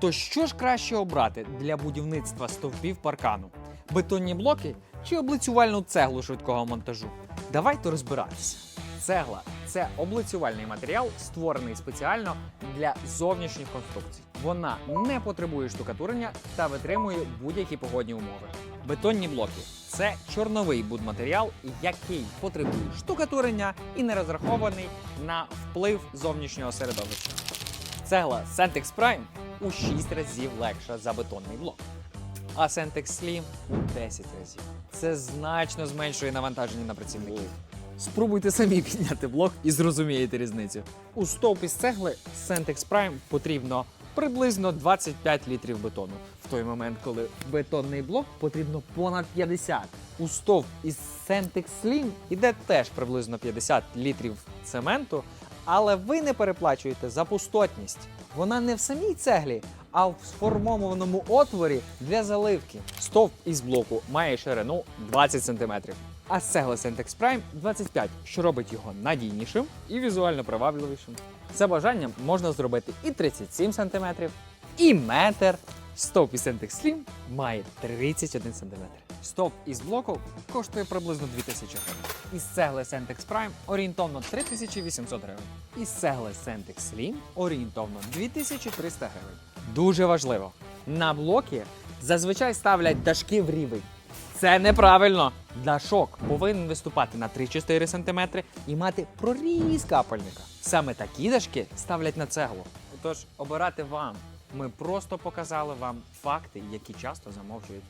То що ж краще обрати для будівництва стовпів паркану? Бетонні блоки чи облицювальну цеглу швидкого монтажу? Давайте розбиратися. Цегла це облицювальний матеріал, створений спеціально для зовнішніх конструкцій. Вона не потребує штукатурення та витримує будь-які погодні умови. Бетонні блоки це чорновий будматеріал, який потребує штукатурення і не розрахований на вплив зовнішнього середовища. Цегла Centex Prime у 6 разів легша за бетонний блок, а Centex Slim у 10 разів. Це значно зменшує навантаження на працівників. Спробуйте самі підняти блок і зрозумієте різницю. У стовп із цегли Centex Prime потрібно приблизно 25 літрів бетону, в той момент, коли бетонний блок потрібно понад 50. У стовп із Centex Slim іде теж приблизно 50 літрів цементу, але ви не переплачуєте за пустотність. Вона не в самій цеглі, а в сформованому отворі для заливки. Стовп із блоку має ширину 20 см, а з цегли Centex Prime 25, що робить його надійнішим і візуально привабливішим. За бажанням можна зробити і 37 см, і метр. Стовп із Centex Slim має 31 см. Стовп із блоку коштує приблизно 2000 гривень. Із цегли Centex Prime орієнтовно 3800 гривень. Із цегли Centex Slim орієнтовно 2300 гривень. Дуже важливо. На блоки зазвичай ставлять дашки в рівень. Це неправильно. Дашок повинен виступати на 3-4 см і мати проріз капельника. Саме такі дашки ставлять на цеглу. Тож обирати вам. Ми просто показали вам факти, які часто замовчують